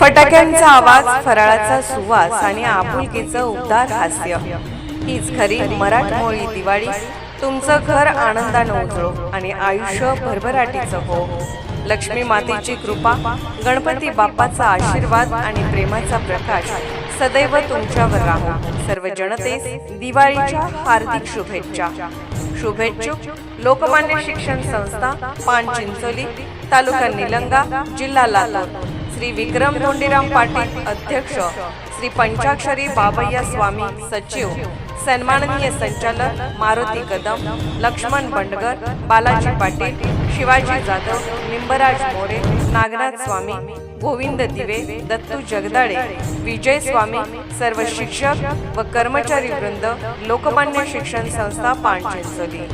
फटाक्यांचा आवाज फराळाचा सुवास आणि आपुलकीचं उबदार हास्य. हीच खरी मराठमोळी दिवाळी. तुमचं घर आनंदानं उजळो आणि आयुष्य भरभराटीचं हो. लक्ष्मी मातेची कृपा गणपती बाप्पाचा आशीर्वाद आणि प्रेमाचा प्रकाश. सदैव तुमच्यावर राहो. सर्व जनतेस दिवाळीच्या हार्दिक शुभेच्छा. शुभेच्छुक लोकमान्य शिक्षण संस्था पान चिंचोली तालुका निलंगा जिल्हा लातूर. श्री विक्रम धोंडीराम पाटील अध्यक्ष श्री पंचाक्षरी बाबय्या स्वामी सचिव सन्माननीय संचालक मारुती कदम लक्ष्मण बंडगर बालाजी पाटील शिवाजी जाधव निंबराज मोरे नागनाथ स्वामी गोविंद दिवे दत्तू जगदाळे विजय स्वामी सर्व शिक्षक व कर्मचारी वृंद लोकमान्य शिक्षण संस्था पानचिंचोली